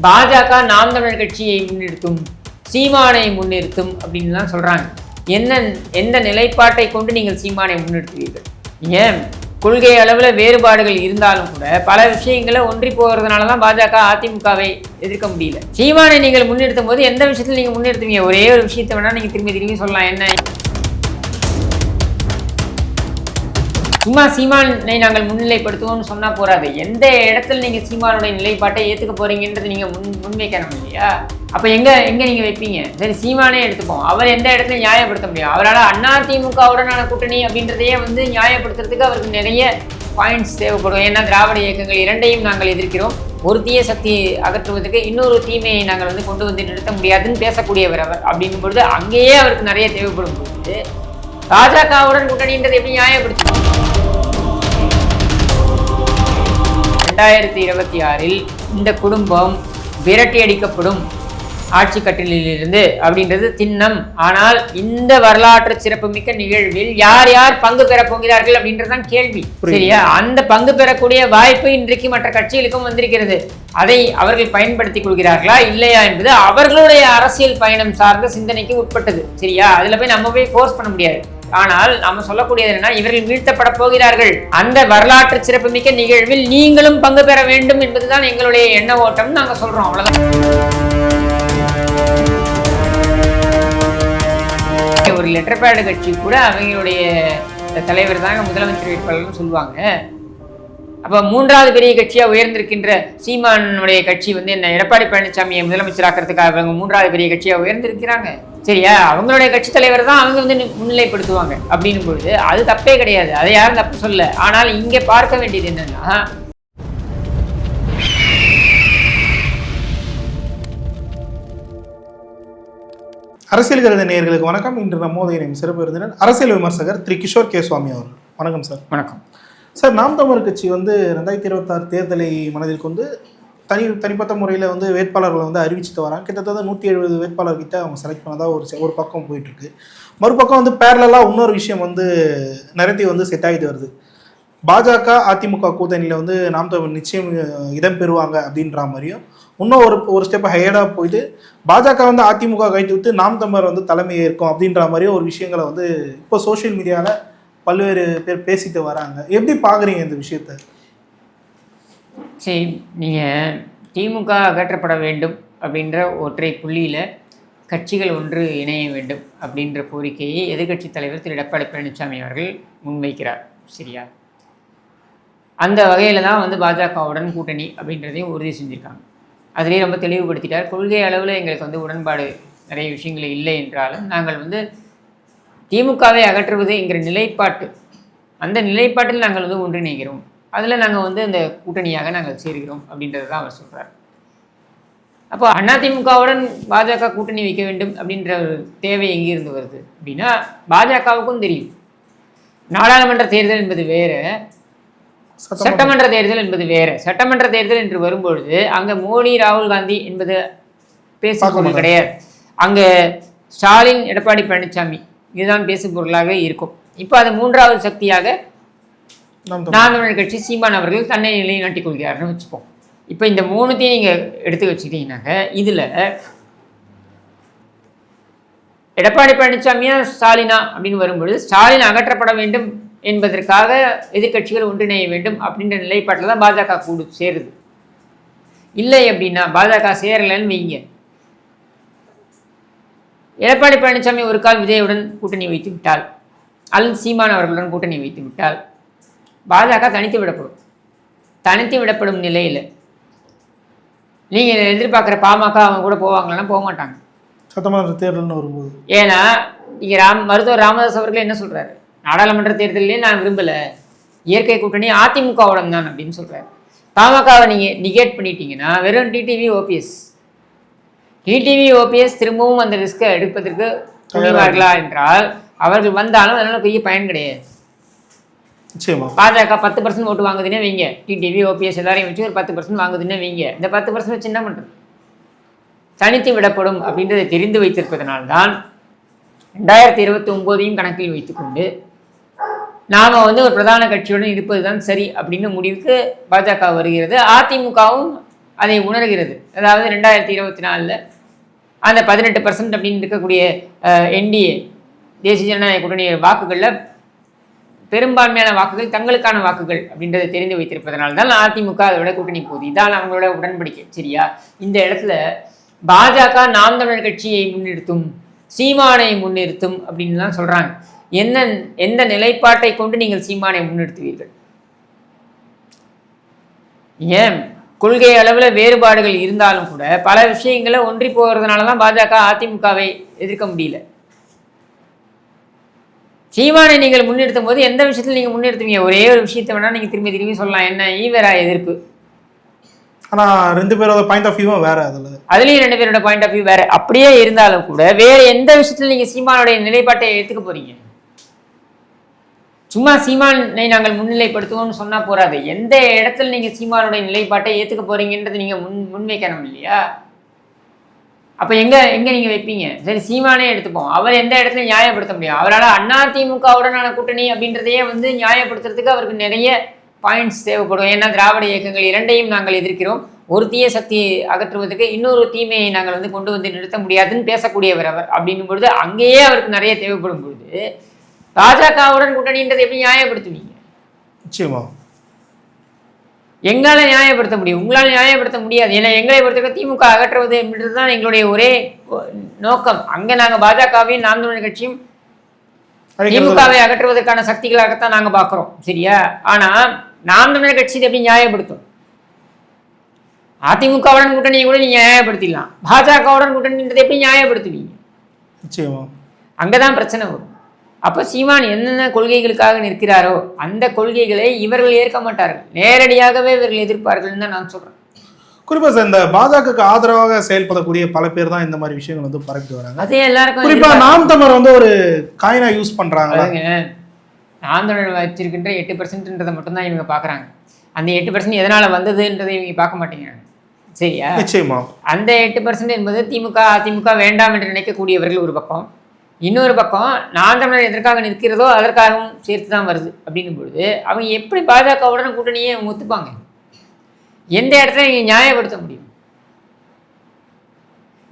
பாஜக நாம் தமிழர் கட்சியை முன்னிறுத்தும் சீமானை முன்னிறுத்தும் அப்படின்னு தான் என்ன எந்த நிலைப்பாட்டை கொண்டு நீங்கள் சீமானை முன்னிறுத்துவீர்கள்? ஏன்? கொள்கை அளவில் வேறுபாடுகள் இருந்தாலும் கூட பல விஷயங்களை ஒன்றி போகிறதுனால தான் பாஜக அதிமுகவை எதிர்க்க முடியல. சீமானை நீங்கள் முன்னிறுத்தும் போது எந்த விஷயத்தில் நீங்கள் முன்னிறுத்துவீங்க? ஒரே ஒரு விஷயத்தை வேணால் நீங்கள் திரும்பி திரும்பி சொல்லலாம். என்ன? சும்மா சீமானை நாங்கள் முன்னிலைப்படுத்துவோம்னு சொன்னா போறாது. எந்த இடத்துல நீங்க சீமானுடைய நிலைப்பாட்டை ஏத்துக்க போறீங்கன்றது நீங்க முன் முன்வைக்கணும் இல்லையா? அப்ப எங்க எங்க நீங்க வைப்பீங்க? சரி சீமானே எடுத்துப்போம். அவர் எந்த இடத்துல நியாயப்படுத்த முடியும்? அவரால் அண்ணா திமுகவுடனான கூட்டணி அப்படின்றதையே வந்து நியாயப்படுத்துறதுக்கு அவருக்கு நிறைய பாயிண்ட்ஸ் தேவைப்படும். ஏன்னா திராவிட இயக்கங்கள் இரண்டையும் நாங்கள் எதிர்க்கிறோம். ஒரு தீய சக்தி அகற்றுவதற்கு இன்னொரு தீமையை நாங்கள் வந்து கொண்டு வந்து நிறுத்த முடியாதுன்னு பேசக்கூடியவர் அவர் அப்படிங்கும் பொழுது அங்கேயே அவருக்கு நிறைய தேவைப்படும் பொழுது பாஜகவுடன் கூட்டணின்றது எப்படி நியாயப்படுத்தும் ரெண்டாயிரத்தி இருபத்தி ஆறில் இந்த குடும்பம் விரட்டி அடிக்கப்படும் ஆட்சி கட்டிலிருந்து அப்படின்றது திண்ணம். ஆனால் இந்த வரலாற்று சிறப்புமிக்க நிகழ்வில் யார் யார் பங்கு பெற போகிறார்கள் அப்படின்றதுதான் கேள்வி. சரியா? அந்த பங்கு பெறக்கூடிய வாய்ப்பு இன்றைக்கு மற்ற கட்சிகளுக்கும் வந்திருக்கிறது. அதை அவர்கள் பயன்படுத்திக் கொள்கிறார்களா? இல்லையா என்பது அவர்களுடைய அரசியல் பயணம் சார்ந்த சிந்தனைக்கு உட்பட்டது. சரியா? அதுல போய் நம்ம போய் ஃபோர்ஸ் பண்ண முடியாது. ஆனால் நாம சொல்லக்கூடியது என்னன்னா இவர்கள் வீழ்த்தப்பட போகிறார்கள். அந்த வரலாற்று சிறப்புமிக்க நிகழ்வில் நீங்களும் பங்கு பெற வேண்டும் என்பதுதான் எங்களுடைய எண்ண ஓட்டம் நாங்கள் சொல்றோம் அவ்வளவுதான். ஒரு லெட்டர் பேடு கட்சி கூட அவங்களுடைய தலைவர் தாங்க முதலமைச்சர் வேட்பாளர்னு சொல்லுவாங்க. அப்போ மூன்றாவது பெரிய கட்சியாக உயர்ந்திருக்கின்ற சீமானுடைய கட்சி வந்து என்ன எடப்பாடி பழனிசாமியை முதலமைச்சராக்கிறதுக்காக அவங்க மூன்றாவது பெரிய கட்சியாக உயர்ந்திருக்கிறாங்க. சரியா? அவங்களுடைய கட்சி தலைவர் தான் அவங்க வந்து முன்னிலைப்படுத்துவாங்க அப்படின்னும் பொழுது அது தப்பே கிடையாது. அதை யாரும் தப்பு சொல்ல ஆனால் இங்கே பார்க்க வேண்டியது என்னன்னா அரசியல் கருத நேயர்களுக்கு வணக்கம். இன்று நம்மோதைய இணையம் சிறப்பு விருந்தினர் அரசியல் விமர்சகர் திரு கிஷோர் கே சுவாமி அவர் வணக்கம் சார். வணக்கம். சார் நாம் தமிழர் கட்சி வந்து ரெண்டாயிரத்தி இருபத்தாறு தேர்தலை மனதில் கொண்டு தனி தனிப்பட்ட முறையில் வந்து வேட்பாளர்களை வந்து அறிவிச்சுட்டு வராங்க. கிட்டத்தட்ட நூற்றி எழுபது வேட்பாளர்கிட்ட அவங்க செலக்ட் பண்ணதாக ஒரு ஒரு பக்கம் போயிட்டுருக்கு. மறுபக்கம் வந்து பேரலாக இன்னொரு விஷயம் வந்து நிறைய வந்து செட் ஆகிட்டு வருது. பாஜக அதிமுக கூட்டணியில் வந்து நாம் தமிழ் நிச்சயம் இடம் பெறுவாங்க அப்படின்ற மாதிரியும் இன்னும் ஒரு ஒரு ஸ்டெப் ஹையர்டாக போயிட்டு பாஜக வந்து அதிமுக கைட்டு விட்டு நாம் தமிழர் வந்து தலைமை ஏற்கும் அப்படின்ற மாதிரியும் ஒரு விஷயங்களை வந்து இப்போ சோஷியல் மீடியாவில் பல்வேறு பேர் பேசிட்டு வராங்க. எப்படி பார்க்குறீங்க இந்த விஷயத்த? சரி நீங்கள் திமுக அகற்றப்பட வேண்டும் அப்படின்ற ஒற்றை புள்ளியில் கட்சிகள் ஒன்று இணைய வேண்டும் அப்படின்ற கோரிக்கையை எதிர்க்கட்சி தலைவர் திரு. எடப்பாடி பழனிசாமி அவர்கள் முன்வைக்கிறார். சரியா? அந்த வகையில் தான் வந்து பாஜகவுடன் கூட்டணி அப்படின்றதையும் உறுதி செஞ்சுருக்காங்க. அதிலேயே ரொம்ப தெளிவுபடுத்திட்டார். கொள்கை அளவில் எங்களுக்கு வந்து உடன்பாடு நிறைய விஷயங்கள் இல்லை என்றாலும் நாங்கள் வந்து திமுகவை அகற்றுவது என்கிற நிலைப்பாட்டு அந்த நிலைப்பாட்டில் நாங்கள் வந்து ஒன்றிணைகிறோம். அதில் நாங்கள் வந்து அந்த கூட்டணியாக நாங்கள் சேர்கிறோம் அப்படின்றது தான் அவர் சொல்கிறார் அப்போ அதிமுகவுடன் பாஜக கூட்டணி வைக்க வேண்டும் அப்படின்ற ஒரு தேவை எங்கிருந்து வருது அப்படின்னா பாஜகவுக்கும் தெரியும். நாடாளுமன்ற தேர்தல் என்பது வேற சட்டமன்ற. தேர்தல் என்பது வேற. சட்டமன்ற தேர்தல் என்று வரும்பொழுது அங்க மோடி ராகுல் காந்தி என்பது பேசும் பார்க்க பொருள் மாட்டாங்க. கிடையாது. அங்க ஸ்டாலின் எடப்பாடி பழனிசாமி இதுதான் பேசும் பொருளாக இருக்கும். இப்போ அது மூன்றாவது சக்தியாக நாம் தமிழர் கட்சி சீமான் அவர்கள் தன்னை நிலைநாட்டிக் கொள்கிறார்னு வச்சுப்போம். இப்போ இந்த மூணுத்தையும் நீங்கள் எடுத்து வச்சுக்கிட்டீங்கன்னாக்க இதில் எடப்பாடி பழனிசாமியா ஸ்டாலினா அப்படின்னு வரும்பொழுது ஸ்டாலின் அகற்றப்பட வேண்டும் என்பதற்காக எதிர்க்கட்சிகள் ஒன்றிணைய வேண்டும் அப்படின்ற நிலைப்பாட்டில் தான் பாஜக கூடு சேருது. இல்லை அப்படின்னா பாஜக சேரலைன்னு வைங்க. எடப்பாடி பழனிசாமி ஒரு கால் விஜயுடன் கூட்டணி வைத்து விட்டால் அல்லது சீமான் அவர்களுடன் கூட்டணி வைத்து விட்டால் பாஜக தனித்து விடப்படும். தனித்து விடப்படும் நிலையில். நீங்கள் எதிர்பார்க்குற பாமக அவங்க கூட போவாங்கன்னா போக மாட்டாங்க. சட்டமன்ற தேர்தல்னு வரும்போது. ஏன்னா இங்கே ராம் மருத்துவர் ராமதாஸ் அவர்கள் என்ன சொல்கிறாரு நாடாளுமன்ற தேர்தலிலே நான் விரும்பலை. இயற்கை கூட்டணி அதிமுகவுடன் தான் அப்படின்னு சொல்கிறாரு பாமகவை நீங்கள் நிகேட் பண்ணிட்டீங்கன்னா வெறும் டிடிவி ஓபிஎஸ். டிடிவி ஓபிஎஸ் திரும்பவும் அந்த ரிஸ்க்கை எடுப்பதற்கு துணிவார்களா என்றால் அவர்கள் வந்தாலும் அதனால் பெரிய பயன் கிடையாது. பாஜக பத்து பர்சன்ட் ஓட்டு வாங்குதுன்னே வைங்க. டிடிவி ஓபிஎஸ் எல்லாரையும் வச்சு ஒரு பத்து பர்சன்ட் வாங்குதுன்னே வைங்க. இந்த பத்து பர்சன்ட் வச்சு என்ன பண்ணுறது தனித்து விடப்படும் அப்படின்றதை தெரிந்து வைத்திருப்பதனால்தான் ரெண்டாயிரத்தி இருபத்தி ஒம்போதையும் கணக்கில் வைத்துக்கொண்டு நாம் வந்து ஒரு பிரதான கட்சியுடன் இருப்பது தான் சரி அப்படின்னு முடிவுக்கு பாஜக வருகிறது. அதிமுகவும் அதை உணர்கிறது. அதாவது ரெண்டாயிரத்தி இருபத்தி நாலில் அந்த பதினெட்டு பர்சன்ட் அப்படின்னு இருக்கக்கூடிய என்டிஏ தேசிய ஜனநாயக கூட்டணி வாக்குகளில் பெரும்பான்மையான வாக்குகள் தங்களுக்கான வாக்குகள் அப்படின்றத தெரிந்து வைத்திருப்பதனால தான் அதிமுக அதோட கூட்டணி போகுது. இதான் அவங்களோட உடன்படிக்கை. சரியா? இந்த இடத்துல பாஜக நாம் தமிழர் கட்சியை முன்னிறுத்தும் சீமானை முன்னிறுத்தும் அப்படின்னு தான் சொல்றாங்க. என்ன எந்த நிலைப்பாட்டை கொண்டு நீங்கள் சீமானை முன்னிறுத்துவீர்கள்? ஏன்? கொள்கை அளவில் வேறுபாடுகள் இருந்தாலும் கூட பல விஷயங்களை ஒன்றி போகிறதுனால தான் பாஜக அதிமுகவை எதிர்க்க முடியல. சீமானை நீங்கள் முன்னிறுத்தும் போது எந்த விஷயத்தில் நீங்கள் முன்னிறுத்துவீங்க? ஒரே ஒரு விஷயத்தை வேணால் நீங்கள் திரும்பி திரும்பி சொல்லலாம். என்ன? ஈவரா எதிர்ப்பு. ஆனா ரெண்டு பேரோட பாயிண்ட் ஆஃப் வியூவும் வேற அதுல. அதுலேயும் ரெண்டு பேரோட பாயிண்ட் ஆஃப் வியூ வேற. அப்படியே இருந்தாலும் கூட வேற எந்த விஷயத்தில் நீங்கள் சீமானுடைய நிலைப்பாட்டை எடுத்துக்க போறீங்க? சும்மா சீமானை நாங்கள் முன்னிலைப்படுத்துவோம்னு சொன்னா போறாது. எந்த இடத்துல நீங்க சீமானுடைய நிலைப்பாட்டை ஏத்துக்க போறீங்கன்றது நீங்க முன் முன்வைக்கணும் இல்லையா? அப்போ எங்கே எங்கே நீங்கள் வைப்பீங்க? சரி சீமானே எடுத்துப்போம். அவர் எந்த இடத்துல நியாயப்படுத்த முடியும்? அவரால் அதிமுகவுடனான கூட்டணி அப்படின்றதையே வந்து நியாயப்படுத்துறதுக்கு அவருக்கு நிறைய பாயிண்ட்ஸ் தேவைப்படும். ஏன்னா திராவிட இயக்கங்கள் இரண்டையும் நாங்கள் எதிர்க்கிறோம். ஒரு தீய சக்தி அகற்றுவதற்கு இன்னொரு தீமையை நாங்கள் வந்து கொண்டு வந்து நிறுத்த முடியாதுன்னு பேசக்கூடியவர் அவர் அப்படின்னும் பொழுது அங்கேயே அவருக்கு நிறைய தேவைப்படும் பொழுது பாஜகவுடன் கூட்டணின்றதை எப்படி நியாயப்படுத்துவீங்க? நிச்சயமா. எங்களால் நியாயப்படுத்த முடியும். உங்களால் நியாயப்படுத்த முடியாது. ஏன்னா எங்களை பொறுத்தவரை திமுக அகற்றுவது அப்படின்றது தான் எங்களுடைய ஒரே நோக்கம். அங்கே நாங்கள் பாஜகவையும் நாம் தமிழர் கட்சியும் திமுகவை அகற்றுவதற்கான சக்திகளாகத்தான் நாங்கள் பார்க்குறோம். சரியா? ஆனால் நாம் தமிழர் கட்சி இதை எப்படி நியாயப்படுத்தும்? அதிமுகவுடன் கூட்டணியை கூட நீங்க நியாயப்படுத்திடலாம். பாஜகவுடன் கூட்டணின்றதை எப்படி நியாயப்படுத்துவீங்க? நிச்சயமா. அங்கதான் பிரச்சனை வரும். அப்போ சீமான் என்னென்ன கொள்கைகளுக்காக நிற்கிறாரோ அந்த கொள்கைகளை இவர்கள் ஏற்க மாட்டார்கள். நேரடியாகவே இவர்கள் எதிர்ப்பார்கள்னு தான் நான் சொல்றேன். குறிப்பா சார் இந்த பாஜகவுக்கு ஆதரவாக செயல்படக்கூடிய பல பேர் தான் இந்த மாதிரி விஷயங்கள் வந்து பரப்பிட்டு வராங்க. அதே எல்லாருக்கும் குறிப்பா நாம் தமிழர் வந்து ஒரு காயினா யூஸ் பண்றாங்க பாருங்க ஆந்திரன் வச்சிருக்கின்ற எட்டு பர்சன்ட்ன்றதை மட்டும்தான் இவங்க பார்க்குறாங்க அந்த எட்டு பர்சன்ட் எதனால் வந்ததுன்றதை இவங்க பார்க்க மாட்டேங்கிறாங்க சரியா? நிச்சயமா. அந்த எட்டு பர்சன்ட் என்பது திமுக அதிமுக வேண்டாம் என்று நினைக்கக்கூடியவர்கள் ஒரு பக்கம். இன்னொரு பக்கம் நான் தமிழர் எதற்காக நிற்கிறதோ அதற்காகவும் சேர்த்து தான் வருது. அப்படின்னும் பொழுது அவங்க எப்படி பாஜகவுடன் கூட்டணியே அவங்க ஒத்துப்பாங்க? எந்த இடத்துல நீங்க நியாயப்படுத்த முடியும்?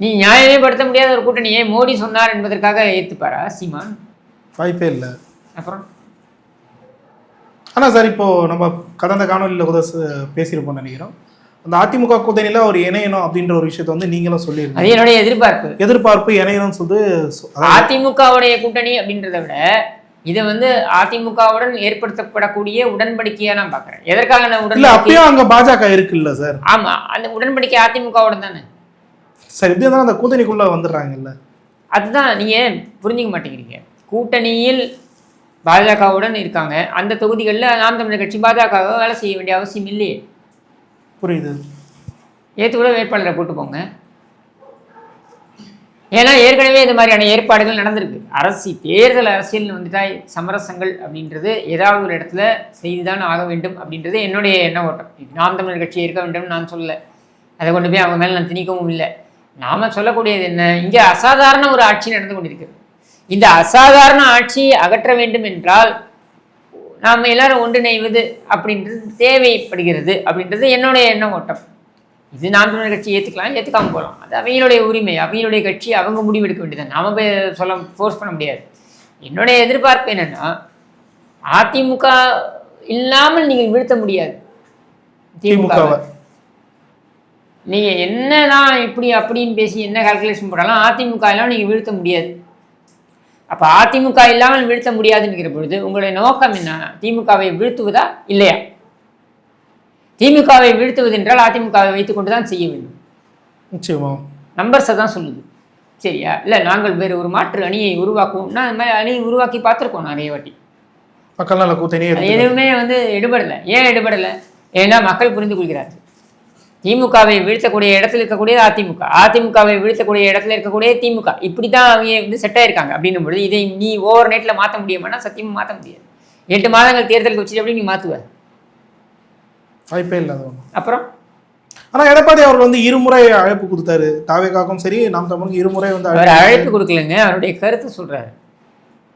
நீ நியாயமே படுத்த முடியாத ஒரு கூட்டணியை மோடி சொன்னார் என்பதற்காக ஏத்துப்பாரா சீமான்? வாய்ப்பே இல்லை. அப்புறம்? ஆனா சார் இப்போ நம்ம கடந்த காணொலியில் கூட ச- பேசியிருப்போம் நினைக்கிறோம். அந்த அதிமுக கூட்டணியில ஒரு இணையணும் அப்படின்ற ஒரு விஷயத்த வந்து நீங்களும் சொல்லியிருக்கீங்க. அது என்னுடைய எதிர்பார்ப்பு. எதிர்பார்ப்பு இணையணும்னு சொல்லிட்டு அதிமுகவுடைய கூட்டணி அப்படின்றத விட இதை வந்து அதிமுகவுடன் ஏற்படுத்தப்படக்கூடிய உடன்படிக்கையா நான் பார்க்குறேன். எதற்காக நான் இல்ல உடன்படிக்கை அங்க பாஜக இருக்குல்ல சார்? ஆமா அந்த உடன்படிக்கை அதிமுகவுடன் தானே? சார் இப்படி அந்த கூட்டணிக்குள்ள வந்துடுறாங்கல்ல. அதுதான் நீங்க புரிஞ்சுக்க மாட்டேங்கிறீங்க? கூட்டணியில் பாஜகவுடன் இருக்காங்க. அந்த தொகுதிகளில் நாம் தமிழர் கட்சி பாஜக வேலை செய்ய வேண்டிய அவசியம் இல்லையே. புரியுது. ஏற்று கூட வேட்பாளரை கூட்டு போங்க. ஏன்னா ஏற்கனவே இந்த மாதிரியான ஏற்பாடுகள் நடந்திருக்கு. அரசு தேர்தல் அரசியல்னு வந்துட்டா சமரசங்கள் அப்படின்றது ஏதாவது ஒரு இடத்துல செய்துதான் ஆக வேண்டும் அப்படின்றது என்னுடைய எண்ண ஓட்டம். இது நாம் தமிழர் கட்சி இருக்க வேண்டும் நான் சொல்லலை. அதை கொண்டு போய் அவங்க மேலே நான் திணிக்கவும் இல்லை. நாம சொல்லக்கூடியது என்ன? இங்கே அசாதாரண ஒரு ஆட்சி நடந்து கொண்டிருக்கிறது. இந்த அசாதாரண ஆட்சியை அகற்ற வேண்டும் என்றால் நாம் எல்லாரும் ஒன்றிணைவது அப்படின்றது தேவைப்படுகிறது அப்படின்றது என்னுடைய எண்ண ஓட்டம். இது நாம் தமிழர் கட்சி ஏற்றுக்கலாம் ஏற்றுக்காம போகலாம் அது அவங்களுடைய உரிமை அவங்களுடைய கட்சி அவங்க முடிவெடுக்க வேண்டியது நாம போய் சொல்ல ஃபோர்ஸ் பண்ண முடியாது. என்னுடைய எதிர்பார்ப்பு என்னன்னா அதிமுக இல்லாமல் நீங்கள் வீழ்த்த முடியாது. திமுகவை. திமுகவை. நீங்க என்னதான் இப்படி அப்படின்னு பேசி என்ன கால்குலேஷன் போட்டாலும் அதிமுக எல்லாம் நீங்க வீழ்த்த முடியாது. அப்ப அதிமுக இல்லாமல் வீழ்த்த முடியாதுங்கிற பொழுது உங்களுடைய நோக்கம் என்ன? திமுகவை வீழ்த்துவதா இல்லையா? திமுகவை வீழ்த்துவது என்றால் அதிமுகவை வைத்துக்கொண்டு தான் செய்ய வேண்டும். நிச்சயமா. நம்பர்ஸை தான் சொல்லுது. சரியா? இல்லை நாங்கள் வேறு ஒரு மாற்று அணியை உருவாக்குவோம்னா அந்த மாதிரி அணியை உருவாக்கி பார்த்துருக்கோம் நிறைய வாட்டி. மக்கள் நல இருக்கு எதுவுமே வந்து எடுபடலை. ஏன் எடுபடலை? ஏன்னா மக்கள் புரிந்து கொள்கிறார்கள். திமுகவை வீழ்த்தக்கூடிய இடத்துல இருக்கக்கூடியது அதிமுக. அதிமுகவை வீழ்த்தக்கூடிய இடத்துல இருக்கக்கூடிய திமுக. இப்படி தான் அவங்க வந்து செட் ஆயிருக்காங்க அப்படின்னும் பொழுது இதை நீ ஓவர் நைட்டில் மாற்ற முடியுமானா சத்தியமாக மாற்ற முடியாது. எட்டு மாதங்கள் தேர்தலுக்கு வச்சுட்டு எப்படி நீ மாற்றுவ வாய்ப்பே இல்லை அது ஒண்ணும். அப்புறம்? ஆனா எடப்பாடி அவர் வந்து இருமுறை அழைப்பு கொடுத்தாரு. தாவேக்காக்கும் சரி நாம் தமிழுக்கு இருமுறை வந்து அவர் அழைப்பு கொடுக்கலங்க. அவருடைய கருத்தை சொல்றாரு.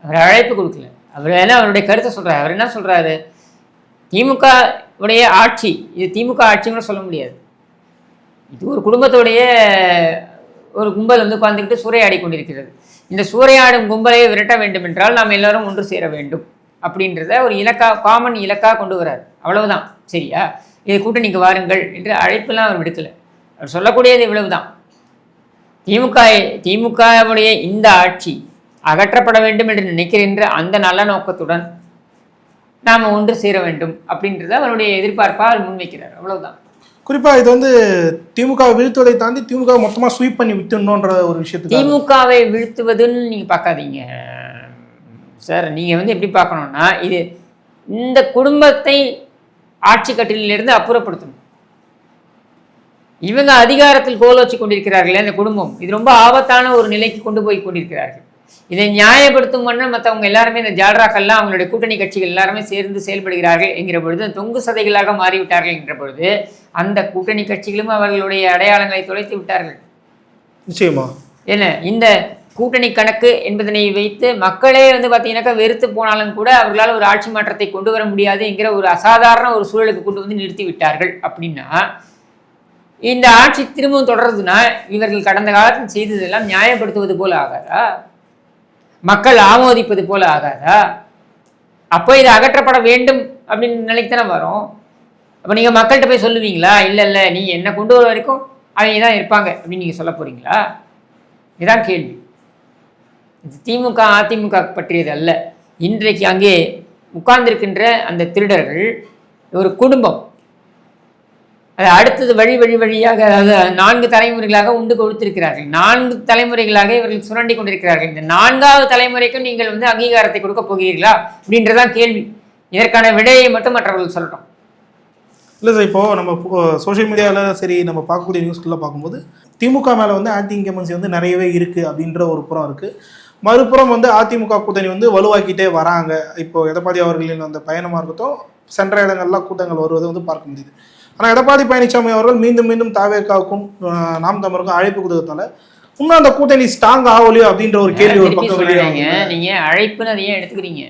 அவர் அழைப்பு கொடுக்கல. அவர் என்ன அவருடைய கருத்தை சொல்றாரு. அவர் என்ன சொல்றாரு? திமுக உடைய ஆட்சி இது திமுக ஆட்சின்னு சொல்ல முடியாது. இது ஒரு குடும்பத்துடைய ஒரு கும்பல் வந்து உட்கார்ந்துக்கிட்டு சூறையாடி கொண்டிருக்கிறது. இந்த சூறையாடும் கும்பலை விரட்ட வேண்டும் என்றால் நாம் எல்லாரும் ஒன்று சேர வேண்டும் அப்படின்றத ஒரு இலக்கா காமன் இலக்கா கொண்டு வரார் அவ்வளவுதான். சரியா? இது நீங்கள் வாருங்கள் என்று அழைப்பெல்லாம் அவர் விடுக்கலை. அவர் சொல்லக்கூடியது இவ்வளவுதான். திமுக திமுகவுடைய இந்த ஆட்சி அகற்றப்பட வேண்டும் என்று நினைக்கின்ற அந்த நல்ல நோக்கத்துடன் நாம் ஒன்று சேர வேண்டும் அப்படின்றத அவருடைய எதிர்பார்ப்பாக அவர் முன்வைக்கிறார். அவ்வளவுதான். குறிப்பாக இது வந்து திமுக வீழ்த்துவதை தாண்டி திமுக மொத்தமாக ஸ்வீப் பண்ணி விட்டுணுன்ற ஒரு விஷயத்துக்கு திமுகவை வீழ்த்துவதுன்னு நீங்கள் பார்க்காதீங்க. சார் நீங்கள் வந்து எப்படி பார்க்கணும்னா இது இந்த குடும்பத்தை ஆட்சி கட்டிலிருந்து அப்புறப்படுத்தணும். இவங்க அதிகாரத்தில் கோல் வச்சு கொண்டிருக்கிறார்களே இந்த குடும்பம். இது ரொம்ப ஆபத்தான ஒரு நிலைக்கு கொண்டு போய் கொண்டிருக்கிறார்கள். இதை நியாயப்படுத்தும் வண்ணம் மற்றவங்க எல்லாருமே இந்த ஜால்ராக்கள்லாம் அவங்களுடைய கூட்டணி கட்சிகள் எல்லாருமே சேர்ந்து செயல்படுகிறார்கள் என்கிற பொழுது தொங்கு சதைகளாக மாறிவிட்டார்கள் என்கிற பொழுது அந்த கூட்டணி கட்சிகளும் அவர்களுடைய அடையாளங்களை தொலைத்து விட்டார்கள். நிச்சயமா. என்ன? இந்த கூட்டணி கணக்கு என்பதனை வைத்து மக்களே வந்து பார்த்தீங்கன்னாக்கா வெறுத்து போனாலும் கூட அவர்களால் ஒரு ஆட்சி மாற்றத்தை கொண்டு வர முடியாது என்கிற ஒரு அசாதாரண ஒரு சூழலுக்கு கொண்டு வந்து நிறுத்தி விட்டார்கள் அப்படின்னா இந்த ஆட்சி திரும்பவும் தொடர்றதுன்னா இவர்கள் கடந்த காலத்தில் செய்ததெல்லாம் நியாயப்படுத்துவது போல ஆகாதா? மக்கள் ஆமோதிப்பது போல ஆகாதா. அப்போ இது அகற்றப்பட வேண்டும் அப்படின்னு நினைத்தானே வரும். அப்போ நீங்கள் மக்கள்கிட்ட போய் சொல்லுவீங்களா? இல்லை இல்லை நீ என்னை கொண்டு வர வரைக்கும் அவங்க தான் இருப்பாங்க அப்படின்னு நீங்கள் சொல்ல போகிறீங்களா இதுதான் கேள்வி. இது திமுக அதிமுக பற்றியது அல்ல. இன்றைக்கு அங்கே உட்கார்ந்திருக்கின்ற அந்த திருடர்கள் ஒரு குடும்பம் அடுத்தது வழி வழி வழியாக அதாவது நான்கு தலைமுறைகளாக உண்டு கொடுத்திருக்கிறார்கள். நான்கு தலைமுறைகளாக இவர்கள் சுரண்டி கொண்டிருக்கிறார்கள். இந்த நான்காவது தலைமுறைக்கும் நீங்கள் வந்து அங்கீகாரத்தை கொடுக்க போகிறீர்களா? அப்படின்றதான் கேள்வி. இதற்கான விடையை மட்டும் மற்றவர்கள் சொல்லட்டும். இல்லை சார் இப்போது நம்ம சோஷியல் மீடியாவில் சரி நம்ம பார்க்கக்கூடிய நியூஸ்குள்ளே பார்க்கும்போது திமுக மேலே வந்து ஆன்டி இன்கமன்சி வந்து நிறையவே இருக்குது அப்படின்ற ஒரு புறம் இருக்குது மறுபுறம் வந்து அதிமுக கூட்டணி வந்து வலுவாக்கிட்டே வராங்க. இப்போ எடப்பாடி அவர்களின் அந்த பயணமாக இருக்கட்டும் சென்ற இடங்கள்லாம் கூட்டங்கள் வருவதை வந்து பார்க்க முடியுது. ஆனால் எடப்பாடி பழனிசாமி அவர்கள் மீண்டும் மீண்டும் தாவேக்காவுக்கும் நாம் தமிழருக்கும் அழைப்பு கொடுத்ததால இன்னும் அந்த கூட்டணி ஸ்ட்ராங் ஆகலையோ அப்படின்ற ஒரு கேள்வி ஒரு பக்கம் சொல்றீங்க. வெளியே நீங்க அழைப்புன்னு அதை ஏன் எடுத்துக்கிறீங்க.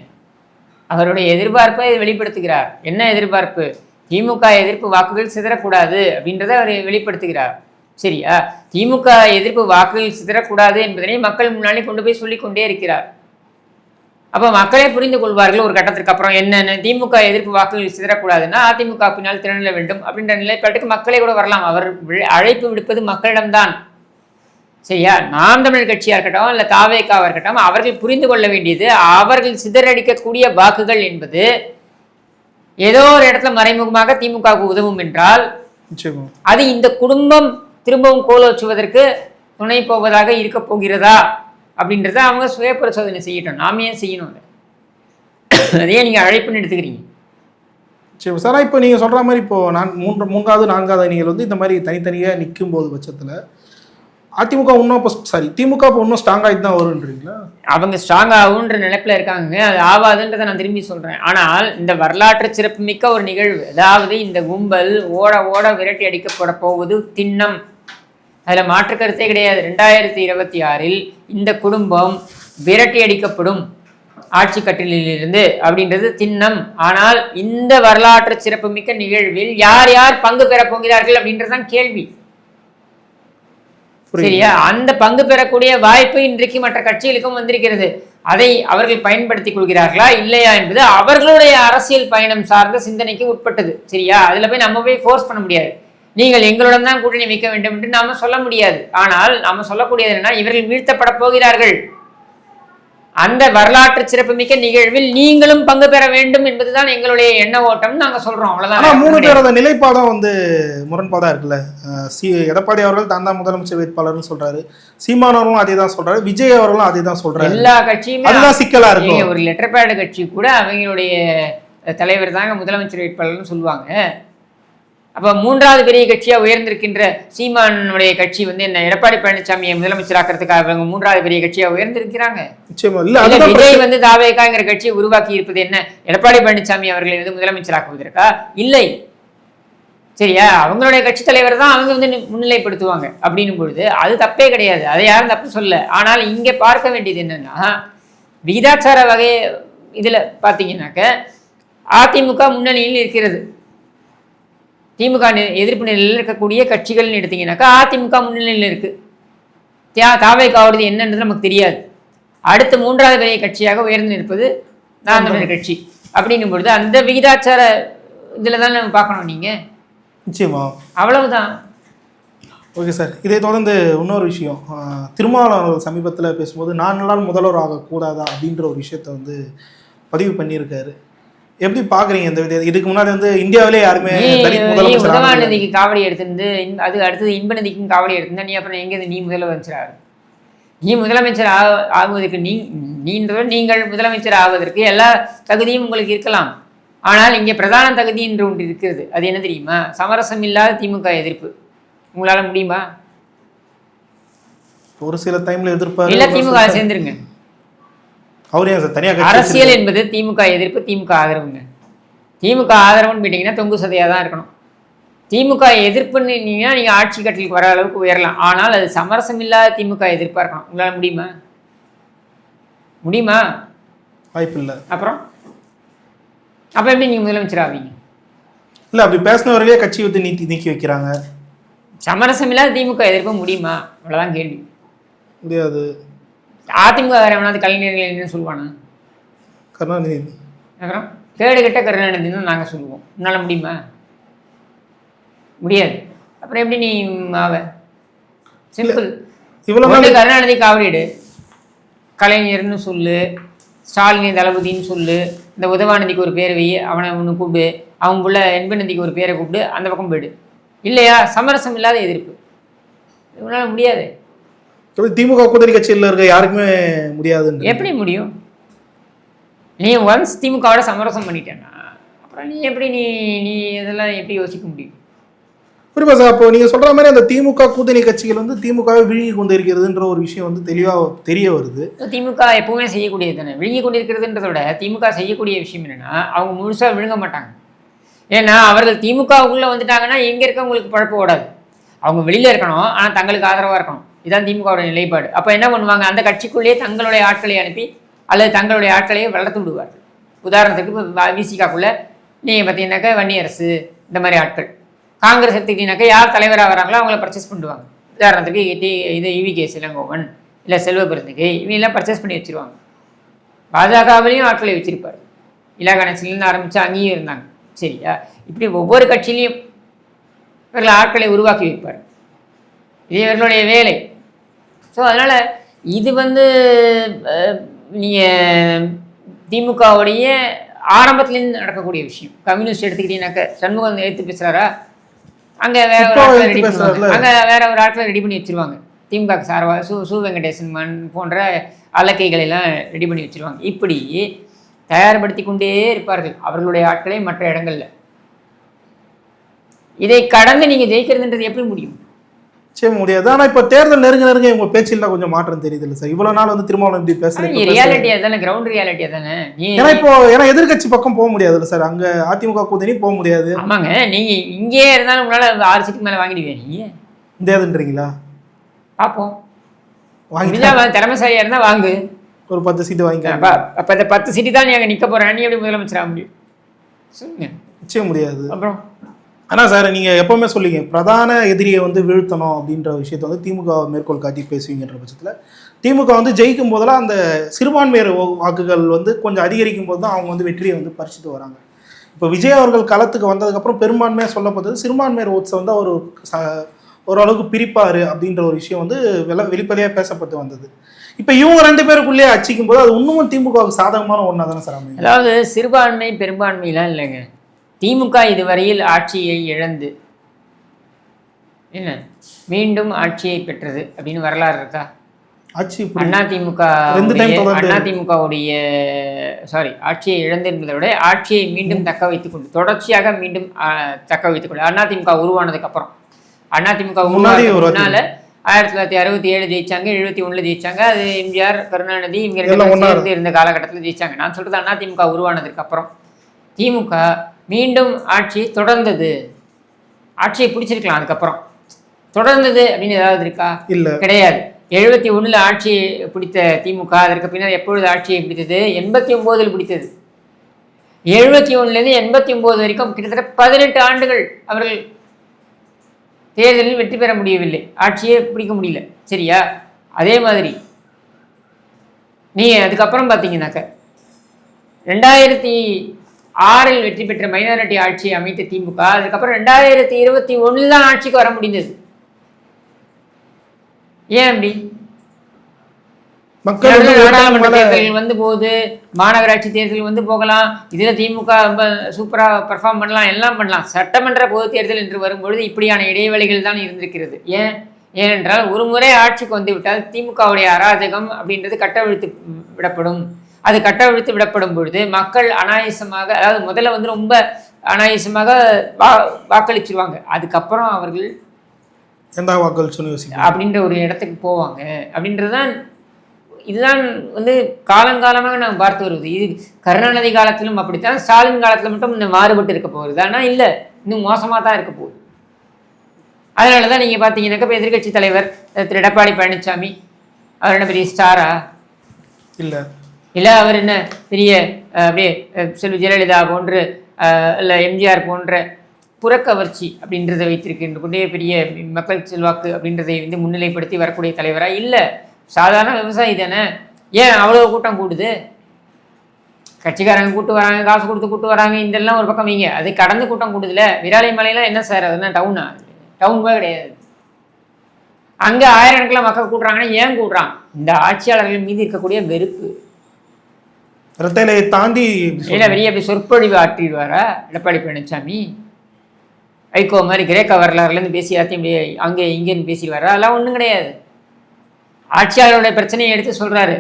அவருடைய எதிர்பார்ப்பை வெளிப்படுத்துகிறார். என்ன எதிர்பார்ப்பு? திமுக எதிர்ப்பு வாக்குகள் சிதறக்கூடாது அப்படின்றத அவர் வெளிப்படுத்துகிறார். சரியா? திமுக எதிர்ப்பு வாக்குகள் சிதறக்கூடாது என்பதனை மக்கள் முன்னாடி கொண்டு போய் சொல்லிக் கொண்டே இருக்கிறார். அப்போ மக்களே புரிந்து கொள்வார்கள் ஒரு கட்டத்திற்கு அப்புறம் என்னென்ன. திமுக எதிர்ப்பு வாக்குகள் சிதறக்கூடாதுன்னா அதிமுக பின்னால் திரள வேண்டும் அப்படின்ற நிலைப்பாட்டுக்கு மக்களே கூட வரலாம். அவர் அழைப்பு விடுப்பது மக்களிடம்தான். சரியா? நாம் தமிழ் கட்சியாக இருக்கட்டும் இல்லை தாவேக்காவாக இருக்கட்டும் அவர்கள் புரிந்து கொள்ள வேண்டியது அவர்கள் சிதறடிக்கக்கூடிய வாக்குகள் என்பது ஏதோ ஒரு இடத்துல மறைமுகமாக திமுகவுக்கு உதவும் என்றால் அது இந்த குடும்பம் திரும்பவும் கோல வச்சுவதற்கு துணை போவதாக இருக்க போகிறதா? அப்படின்றத அவங்க சுய பரிசோதனை செய்யட்டும். நாம ஏன் செய்யணும் அதை? அதையே நீங்கள் அழைப்புன்னு எடுத்துக்கிறீங்க. சரி சார் இப்போ நீங்கள் சொல்கிற மாதிரி இப்போ நான் மூன்று மூன்றாவது நான்காவது நீங்கள் வந்து இந்த மாதிரி தனித்தனியாக நிற்கும் போது பட்சத்தில் அதிமுக இன்னும் இப்போ சாரி திமுக இப்போ இன்னும் ஸ்ட்ராங் ஆகிட்டு தான் வருன்றீங்களா? அவங்க ஸ்ட்ராங் ஆகுன்ற நினைப்பில் இருக்காங்க. அது ஆகாதுன்றதை நான் திரும்பி சொல்கிறேன் ஆனால் இந்த வரலாற்று சிறப்புமிக்க ஒரு நிகழ்வு அதாவது இந்த கும்பல் ஓட ஓட விரட்டி அடிக்கப்பட போவது திண்ணம். அதில் மாற்று கருத்தே கிடையாது. ரெண்டாயிரத்தி இருபத்தி ஆறில் இந்த குடும்பம் விரட்டி அடிக்கப்படும் ஆட்சி கட்டிலிருந்து அப்படின்றது திண்ணம். ஆனால் இந்த வரலாற்று சிறப்புமிக்க நிகழ்வில் யார் யார் பங்கு பெறப் போகிறார்கள் அப்படின்றதுதான் கேள்வி. சரியா? அந்த பங்கு பெறக்கூடிய வாய்ப்பு இன்றைக்கு மற்ற கட்சிகளுக்கும் வந்திருக்கிறது. அதை அவர்கள் பயன்படுத்திக் கொள்கிறார்களா? இல்லையா என்பது அவர்களுடைய அரசியல் பயணம் சார்ந்த சிந்தனைக்கு உட்பட்டது. சரியா? அதுல போய் நம்ம போய் ஃபோர்ஸ் பண்ண முடியாது. நீங்கள் எங்களுடன் தான் கூட்டணி வைக்க வேண்டும் என்று நாம சொல்ல முடியாது. ஆனால் நாம சொல்லக்கூடியது என்னன்னா இவர்கள் வீழ்த்தப்பட போகிறார்கள். அந்த வரலாற்று சிறப்புமிக்க நிகழ்வில் நீங்களும் பங்கு பெற வேண்டும் என்பதுதான் எங்களுடைய எண்ண ஓட்டம் நாங்க சொல்றோம். அவ்வளவுதான். மூணு பேரோட நிலைப்பாடம் வந்து முரண்பாடாக இருக்குல்ல. சி எடப்பாடி அவர்கள் தான் தான் முதலமைச்சர் வேட்பாளர்னு சொல்றாரு. சீமானவர்களும் அதே தான் சொல்றாரு. விஜய் அவர்களும் அதே தான் சொல்றாரு. எல்லா கட்சியுமே அதுதான் சிக்கலா இருக்கும். ஏங்க, ஒரு லெட்டர் பேட் கட்சி கூட அவங்களுடைய தலைவர் தாங்க முதலமைச்சர் வேட்பாளர்னு சொல்லுவாங்க. அப்போ மூன்றாவது பெரிய கட்சியா உயர்ந்திருக்கின்ற சீமானுடைய கட்சி வந்து என்ன எடப்பாடி பழனிசாமியை முதலமைச்சராக்கிறதுக்காக அவங்க மூன்றாவது பெரிய கட்சியா உயர்ந்திருக்கிறாங்க. விஜய் வந்து தாவேகாங்கிற கட்சியை உருவாக்கி இருப்பது என்ன? எடப்பாடி பழனிசாமி அவர்களை வந்து முதலமைச்சராக்குவதற்கா? இல்லை. சரியா? அவங்களுடைய கட்சி தலைவர் தான் அவங்க வந்து முன்னிலைப்படுத்துவாங்க அப்படின்னும் பொழுது அது தப்பே கிடையாது. அதை யாரும் தப்பு சொல்ல ஆனால் இங்கே பார்க்க வேண்டியது என்னன்னா விகிதாச்சார வகை இதில் பார்த்தீங்கன்னாக்க அதிமுக முன்னணியில் இருக்கிறது. திமுக எதிர்ப்பு நிலையில் இருக்கக்கூடிய கட்சிகள்னு எடுத்தீங்கன்னாக்கா அதிமுக முன்னிலையில் இருக்குது தியா தாவைக்காவது என்னன்றது நமக்கு தெரியாது. அடுத்த மூன்றாவது பெரிய கட்சியாக உயர்ந்து நிற்பது நாம் தமிழர் கட்சி. அப்படின்னும் பொழுது அந்த விகிதாச்சார இதில் தான் நம்ம பார்க்கணும் நீங்கள் நிச்சயமா. அவ்வளவுதான். Okay sir. இதை தொடர்ந்து இன்னொரு விஷயம். திருமாவளவன் சமீபத்தில் பேசும்போது நான் நாள் முதல்வர் ஆகக்கூடாதா அப்படின்ற ஒரு விஷயத்த வந்து பதிவு பண்ணியிருக்காரு. எப்படி பார்க்குறீங்க இந்த இதுக்கு முன்னாடி வந்து இந்தியாவிலே யாருமே. உதவாநிதிக்கு காவடி எடுத்திருந்து அது அடுத்தது இன்ப நிதிக்கும் காவடி எடுத்திருந்தா நீ அப்புறம் எங்கேருந்து நீ முதலமைச்சர் ஆகு நீ முதலமைச்சர் ஆ- ஆகுவதற்கு நீ நீன்ற நீங்கள் முதலமைச்சர் ஆவதற்கு எல்லா தகுதியும் உங்களுக்கு இருக்கலாம். ஆனால் இங்கே பிரதான தகுதி என்று ஒன்று இருக்கிறது. அது என்ன தெரியுமா? சமரசம் இல்லாத திமுக எதிர்ப்பு. உங்களால் முடியுமா? ஒரு சில டைம்ல எதிர்ப்பாரு இல்லை திமுக சேர்ந்துருங்க. அவர் ஏன் சார் தனியாக அரசியல் என்பது திமுக எதிர்ப்பு திமுக ஆதரவுங்க. திமுக ஆதரவுன்னு போயிட்டீங்கன்னா தொங்கு சதையாக தான் இருக்கணும். திமுக எதிர்ப்புன்னு நீங்கள் ஆட்சி கட்டிலுக்கு வர அளவுக்கு உயரலாம். ஆனால் அது சமரசம் இல்லாத திமுக எதிர்ப்பாக இருக்கணும். உங்களால் முடியுமா? முடியுமா? வாய்ப்பு இல்லை. அப்புறம்? அப்போ எப்படி நீங்கள் முதலமைச்சர் ஆவீங்க? இல்லை அப்படி பேசினவர்களே கட்சி விட்டு நீக்கி நீக்கி வைக்கிறாங்க. சமரசம் இல்லாத திமுக எதிர்ப்பு முடியுமா? அவ்வளோதான் கேள்வி. முடியாது. அதிமுக வேற கலைஞர்கள் சொல்லுவானா? கருணாநிதி. அப்புறம் கேடு கெட்ட கருணாநிதினு நாங்கள் சொல்லுவோம். உன்னால் முடியுமா? முடியாது. அப்புறம் எப்படி நீ ஆவ? சிம்பிள் இவ்வளோ கருணாநிதி காவடிடு கலைஞர்னு சொல்லு ஸ்டாலினி தளபதின்னு சொல்லு இந்த உதவாநிதிக்கு ஒரு பேரை வை அவனை ஒன்று கூப்பிடு அவன் புள்ள என்பநந்திக்கு ஒரு பேரை கூப்பிடு அந்த பக்கம் போயிடு. இல்லையா? சமரசம் இல்லாத எதிர்ப்பு. இவனால் முடியாது. திமுக கூட்டணி கட்சியில் இருக்க யாருக்குமே முடியாதுன்னு. எப்படி முடியும்? நீ ஒன்ஸ் திமுகவோட சமரசம் பண்ணிட்டேன்னா அப்புறம் நீ எப்படி நீ நீ இதெல்லாம் எப்படி யோசிக்க முடியும்? புரியுமா சார்? அப்போ நீங்கள் சொல்கிற மாதிரி அந்த திமுக கூட்டணி கட்சிகள் வந்து திமுகவை விழுங்கி கொண்டு இருக்கிறதுன்ற ஒரு விஷயம் வந்து தெளிவாக தெரிய வருது. திமுக எப்பவுமே செய்யக்கூடியது தானே? விழுங்கி கொண்டிருக்கிறதுன்றத விட திமுக செய்யக்கூடிய விஷயம் என்னன்னா அவங்க முழுசா விழுங்க மாட்டாங்க. ஏன்னா அவர்கள் திமுகவுக்குள்ள வந்துட்டாங்கன்னா எங்க இருக்கவங்களுக்கு பழப்பு ஓடாது. அவங்க வெளியில இருக்கணும் ஆனா தங்களுக்கு ஆதரவா இருக்கணும். இதான் திமுகவோட நிலைப்பாடு. அப்போ என்ன பண்ணுவாங்க? அந்த கட்சிக்குள்ளேயே தங்களுடைய ஆட்களை அனுப்பி அல்லது தங்களுடைய ஆட்களையே வளர்த்து விடுவார்கள் உதாரணத்துக்கு இப்போ விசிகாக்குள்ளே நீங்கள் பார்த்தீங்கன்னாக்கா வன்னியரசு இந்த மாதிரி ஆட்கள். காங்கிரஸ் எடுத்துக்கிட்டீங்கன்னாக்கா யார் தலைவராக வராங்களோ அவங்கள பர்ச்சேஸ் பண்ணுவாங்க உதாரணத்துக்கு டி இது இவி கே சிலங்கோவன் இல்லை செல்வ பெருந்துகை இவங்கெல்லாம் பர்ச்சேஸ் பண்ணி வச்சிருவாங்க. பாஜகவிலையும் ஆட்களை வச்சுருப்பார். இலா கணேசன்லேருந்து ஆரம்பித்து அங்கேயும் இருந்தாங்க. சரியா? இப்படி ஒவ்வொரு கட்சியிலையும் இவர்கள் ஆட்களை உருவாக்கி வைப்பார். இது இவர்களுடைய வேலை. ஸோ அதனால் இது வந்து நீங்கள் திமுகவுடைய ஆரம்பத்துலேருந்து நடக்கக்கூடிய விஷயம். கம்யூனிஸ்ட் எடுத்துக்கிட்டீங்கன்னாக்க சண்முகம் எடுத்து பேசுகிறாரா அங்கே வேற ஒரு ஆட்களை ரெடி. பண்ணுவாங்க. அங்கே வேற ஒரு ஆட்களை ரெடி பண்ணி வச்சிருவாங்க. திமுக சார்பா சு சு வெங்கடேசன் மன் போன்ற அலக்கைகளை எல்லாம் ரெடி பண்ணி வச்சிருவாங்க. இப்படி தயார்படுத்தி கொண்டே இருப்பார்கள் அவர்களுடைய ஆட்களை மற்ற இடங்கள்ல. இதை கடந்து நீங்க ஜெயிக்கிறதுன்றது எப்படி முடியும்? செய்ய முடியாது. ஆனால் இப்போ தேர்தல் நெருங்க நெருங்க இவங்க பேச்சில் கொஞ்சம் மாற்றம் தெரியுது இல்லை சார். இவ்வளோ நாள் வந்து திருமாவளவன் இப்படி பேசுகிறேன் ரியாலிட்டி தானே கிரவுண்ட் ரியாலிட்டி தானே ஏன்னா இப்போ ஏன்னா எதிர்க்கட்சி பக்கம் போக முடியாதுல்ல சார். அங்கே அதிமுக கூட்டணி போக முடியாது. ஆமாங்க. நீங்க இங்கேயே இருந்தாலும் உங்களால ஆறு சீட்டுக்கு மேல வாங்கிடுவீங்க நீ? முடியாதுன்றீங்களா பார்ப்போம் வாங்கி முடிஞ்சா வா- திறமைசாலியா இருந்தா வாங்கு. ஒரு பத்து சீட்டு வாங்கிக்கலாம் அப்ப இந்த பத்து சீட்டு தான் நீ அங்க நிக்க போற. நீ எப்படி முதலமைச்சர் ஆக முடியும்? சொல்லுங்க. நிச்சயம் முடியாது. அப்புறம்? ஆனால் சார் நீங்கள் எப்போவுமே சொல்லிங்க பிரதான எதிரியை வந்து வீழ்த்தணும் அப்படின்ற விஷயத்தை வந்து திமுக மேற்கோள் காட்டி பேசுவீங்கன்ற பட்சத்தில் திமுக வந்து ஜெயிக்கும் போதெல்லாம் அந்த சிறுபான்மையர் வாக்குகள் வந்து கொஞ்சம் அதிகரிக்கும் போது தான் அவங்க வந்து வெற்றியை வந்து பறிச்சுட்டு வராங்க. இப்போ விஜய் அவர்கள் களத்துக்கு வந்ததுக்கப்புறம் பெரும்பான்மையாக சொல்லப்பட்டது சிறுபான்மையர் ஓட்ஸை வந்து அவர் ச- ஓரளவுக்கு பிரிப்பார் அப்படின்ற ஒரு விஷயம் வந்து வெள வெளிப்படையாக பேசப்பட்டு வந்தது. இப்போ இவங்க ரெண்டு பேருக்குள்ளேயே அச்சிக்கும் போது அது இன்னமும் திமுகவுக்கு சாதகமான ஒன்றா தானே சார் அதாவது சிறுபான்மை பெரும்பான்மைலாம் இல்லைங்க. திமுக இதுவரையில் ஆட்சியை இழந்து என்ன? மீண்டும் ஆட்சியை பெற்றது அப்படின்னு வரலாறு இருக்கா? ஆட்சி அண்ணா திமுக. அண்ணா திமுகவுடைய சாரி ஆட்சியை இழந்திருந்ததை விட ஆட்சியை மீண்டும் தக்க வைத்துக் கொண்டு தொடர்ச்சியாக மீண்டும் தக்க வைத்துக் கொண்டு அண்ணா திமுக உருவானதுக்கு அப்புறம். அண்ணா திமுக. முன்னால ஆயிரத்தி தொள்ளாயிரத்தி அறுபத்தி ஏழு ஜெயிச்சாங்க எழுபத்தி ஒண்ணுல ஜெயிச்சாங்க அது எம்ஜிஆர் கருணாநிதி இவங்க சேர்ந்து இருந்த காலகட்டத்தில் ஜெயிச்சாங்க. நான் சொல்றது அண்ணா திமுக உருவானதுக்கு அப்புறம். திமுக மீண்டும் ஆட்சியை தொடர்ந்தது. ஆட்சியை பிடிச்சிருக்கலாம் அதுக்கப்புறம். தொடர்ந்தது அப்படின்னு ஏதாவது இருக்கா? இல்லை. கிடையாது. எழுபத்தி ஒண்ணுல ஆட்சியை பிடித்த திமுக அதற்கு பின்னர் எப்பொழுது ஆட்சியை பிடித்தது? எண்பத்தி ஒம்போதில் பிடித்தது. எழுபத்தி ஒன்றுலேருந்து எண்பத்தி ஒம்பது வரைக்கும் கிட்டத்தட்ட பதினெட்டு ஆண்டுகள் அவர்கள் தேர்தலில் வெற்றி பெற முடியவில்லை. ஆட்சியே பிடிக்க முடியல. சரியா? அதே மாதிரி நீ அதுக்கப்புறம் பார்த்தீங்கன்னாக்க ரெண்டாயிரத்தி ஆறில் வெற்றி பெற்ற மைனாரிட்டி ஆட்சியை அமைத்த திமுக அதுக்கப்புறம் ரெண்டாயிரத்தி இருபத்தி ஒன்றில் தான் ஆட்சிக்கு வர முடிந்தது. ஏன் அப்படி? நாடாளுமன்ற தேர்தல் வந்து போகுது மாநகராட்சி தேர்தல் வந்து போகலாம் இதில் திமுக ரொம்ப சூப்பராக பெர்ஃபார்ம் பண்ணலாம் எல்லாம் பண்ணலாம். சட்டமன்ற பொதுத் தேர்தல் என்று வரும்பொழுது இப்படியான இடைவெளிகள் தான் இருந்திருக்கிறது. ஏன்? ஏனென்றால் ஒரு முறை ஆட்சிக்கு வந்து விட்டால் திமுகவுடைய அராஜகம் அப்படின்றது கட்டவிழ்த்து விடப்படும். அது கட்டவிழ்த்து விடப்படும் பொழுது மக்கள் அனாயசமாக அதாவது முதல்ல வந்து ரொம்ப அனாயசமாக வா வாக்களிச்சிருவாங்க. அதுக்கப்புறம் அவர்கள் எந்த வாக்கள் சொல்லி யோசிக்க அப்படின்ற ஒரு இடத்துக்கு போவாங்க. அப்படின்றது தான் இதுதான் வந்து காலங்காலமாக நாம் பார்த்து வருவது. இது கருணாநிதி காலத்திலும் அப்படித்தான் ஸ்டாலின் காலத்தில் மட்டும் இந்த மாறுபட்டு இருக்க போகுது ஆனால் இல்லை இன்னும் மோசமாக தான் இருக்க போகுது. அதனால தான் நீங்கள் பார்த்தீங்கன்னாக்கா இப்போ எதிர்க்கட்சி தலைவர் திரு எடப்பாடி பழனிசாமி அவர் என்ன பெரிய ஸ்டாரா? இல்ல. இல்லை அவர் என்ன பெரிய அப்படியே செல்வி ஜெயலலிதா போன்று இல்லை எம்ஜிஆர் போன்ற புறக்கவர்ச்சி அப்படின்றத வைத்திருக்கின்ற கொண்டே பெரிய மக்கள் செல்வாக்கு அப்படின்றதை வந்து முன்னிலைப்படுத்தி வரக்கூடிய தலைவராக இல்லை. சாதாரண விவசாயி தானே. ஏன் அவ்வளோ கூட்டம் கூடுது? கட்சிக்காரங்க கூட்டு வராங்க காசு கொடுத்து கூட்டு வராங்க இதெல்லாம் ஒரு பக்கம் வைங்க. அது கடந்து கூட்டம் கூடுதுல. விராலி மலையெல்லாம் என்ன சார் அதெல்லாம் டவுனா? டவுன் போய் கிடையாது. அங்கே ஆயிரக்கணக்கில் மக்கள் கூட்டுறாங்கன்னா ஏன் கூட்டுறான் இந்த ஆட்சியாளர்கள் மீது இருக்கக்கூடிய வெறுப்பு. இரட்டைலையை தாண்டி இல்லை வெளியே அப்படி சொற்பொழிவு ஆற்றிடுவாரா? எடப்பாடி பழனிசாமி? வைகோ மாதிரி கிரேக்க வரலாறுலேருந்து பேசி எல்லாத்தையும் இப்படி அங்கே இங்கேன்னு பேசிடுவாரா? அதெல்லாம் ஒன்றும் கிடையாது. ஆட்சியாளருடைய பிரச்சனையை எடுத்து சொல்கிறாரு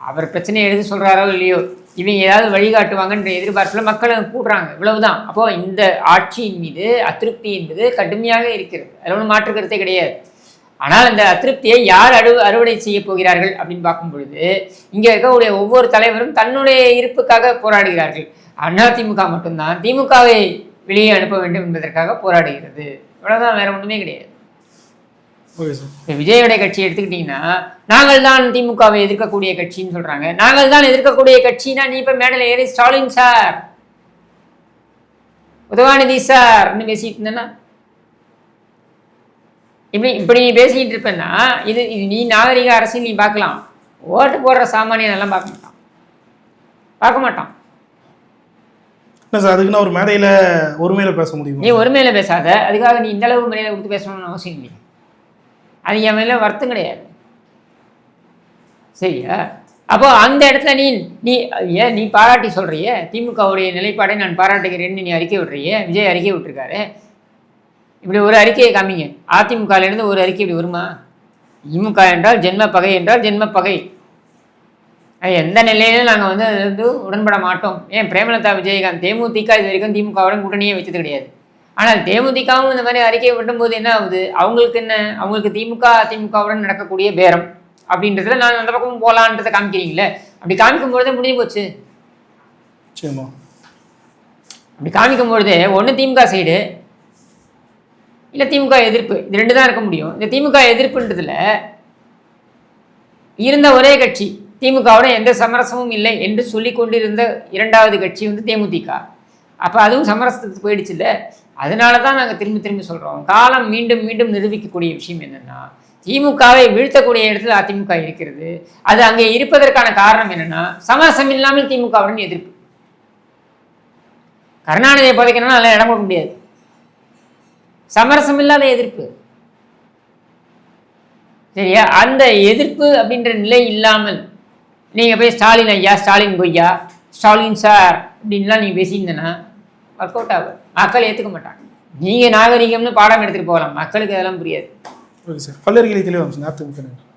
அவர் பிரச்சனையை எடுத்து சொல்கிறாரோ இல்லையோ இவங்க ஏதாவது வழிகாட்டுவாங்கன்ற எதிர்பார்ப்பில் மக்களை கூடுறாங்க. இவ்வளவுதான். அப்போது இந்த ஆட்சியின் மீது அதிருப்தி என்பது கடுமையாக இருக்கிறது. அதில் ஒன்றும் மாற்று கருத்தே கிடையாது. ஆனால் அந்த அதிருப்தியை யார் அறு அறுவடை செய்ய போகிறார்கள் அப்படின்னு பார்க்கும் பொழுது இங்கே இருக்கக்கூடிய ஒவ்வொரு தலைவரும் தன்னுடைய இருப்புக்காக போராடுகிறார்கள். அதிமுக மட்டும்தான் திமுகவை வெளியே அனுப்ப வேண்டும் என்பதற்காக போராடுகிறது. இவ்வளவுதான் வேற ஒன்றுமே கிடையாது. Okay sir. இப்போ விஜயோட கட்சி எடுத்துக்கிட்டிங்கன்னா நாங்கள் தான் திமுகவை எதிர்க்கக்கூடிய கட்சின்னு சொல்கிறாங்க நாங்கள் தான் எதிர்க்கக்கூடிய கட்சினா நீ இப்போ மேடையில் ஏறி ஸ்டாலின் சார் உதவாநிதி சார் பேசிட்டு இருந்தேன்னா இப்படி இப்படி நீ பேசிக்கிட்டு இருப்பேன்னா இது இது நீ நாகரிக அரசியல் நீ பார்க்கலாம். ஓட்டு போடுற சாமானியன் எல்லாம் பார்க்க மாட்டான். பார்க்க மாட்டான். என்ன சார் அதுக்குன்னு ஒரு மேடையில ஒருமையில பேச முடியுமா? நீ ஒருமையில பேசாத. அதுக்காக நீ இந்த அளவு மரியாதை கொடுத்து பேசணும்னு அவசியம் இல்லை அது என் மேல வருத்தம் கிடையாது. சரியா? அப்போ அந்த இடத்துல நீ நீ ஏன் நீ பாராட்டி சொல்றியே? திமுகவுடைய நிலைப்பாடை நான் பாராட்டுகிறேன்னு நீ அறிக்கை விடுறியே? விஜய் அறிக்கை விட்டுருக்காரு. இப்படி ஒரு அறிக்கையை காமிங்க. அதிமுகலேருந்து ஒரு அறிக்கை இப்படி வருமா? திமுக என்றால் ஜென்ம பகை என்றால் ஜென்ம பகை. எந்த நிலையிலும் நாங்கள் வந்து அது வந்து உடன்பட மாட்டோம். ஏன்? பிரேமலதா விஜயகாந்த் தேமுதிக இது வரைக்கும் திமுகவுடன் கூட்டணியே வச்சது கிடையாது. ஆனால் தேமுதிகவும் இந்த மாதிரி அறிக்கை விடும்போது என்ன ஆகுது? அவங்களுக்கு என்ன? அவங்களுக்கு திமுக அதிமுகவுடன் நடக்கக்கூடிய பேரம் அப்படின்றதுல நான் அந்த பக்கம் போகலான்றதை காமிக்கிறீங்களே? அப்படி காமிக்கும் பொழுதே முடிஞ்சு போச்சு. அப்படி காமிக்கும் பொழுது ஒன்று திமுக சைடு இல்லை திமுக எதிர்ப்பு. இது ரெண்டு தான் இருக்க முடியும். இந்த திமுக எதிர்ப்புன்றதுல இருந்த ஒரே கட்சி திமுகவுடன் எந்த சமரசமும் இல்லை என்று சொல்லி கொண்டிருந்த இரண்டாவது கட்சி வந்து தேமுதிக. அப்போ அதுவும் சமரசத்துக்கு போயிடுச்சு இல்லை அதனால தான் நாங்கள் திரும்ப திரும்ப சொல்கிறோம் காலம் மீண்டும் மீண்டும் நிரூபிக்கக்கூடிய விஷயம் என்னென்னா திமுகவை வீழ்த்தக்கூடிய இடத்துல அதிமுக இருக்கிறது. அது அங்கே இருப்பதற்கான காரணம் என்னென்னா சமரசம் இல்லாமல் திமுகவுடன் எதிர்ப்பு. கருணாநிதியை புதைக்கணும்னா அதெல்லாம் இடம் கொடுக்க முடியாது. சமரசம் இல்லாத எதிர்ப்பு. சரியா? அந்த எதிர்ப்பு அப்படின்ற நிலை இல்லாமல் நீங்கள் போய் ஸ்டாலின் ஐயா ஸ்டாலின் பொய்யா ஸ்டாலின் சார் அப்படின்லாம் நீங்கள் பேசியிருந்தேன்னா ஒர்க் அவுட் ஆகும் மக்கள் ஏற்றுக்க மாட்டாங்க. நீங்கள் நாகரிகம்னு பாடம் எடுத்துகிட்டு போகலாம். மக்களுக்கு அதெல்லாம் புரியாது. Okay sir. பல்லறிகளை தெளிவாக அதிமுக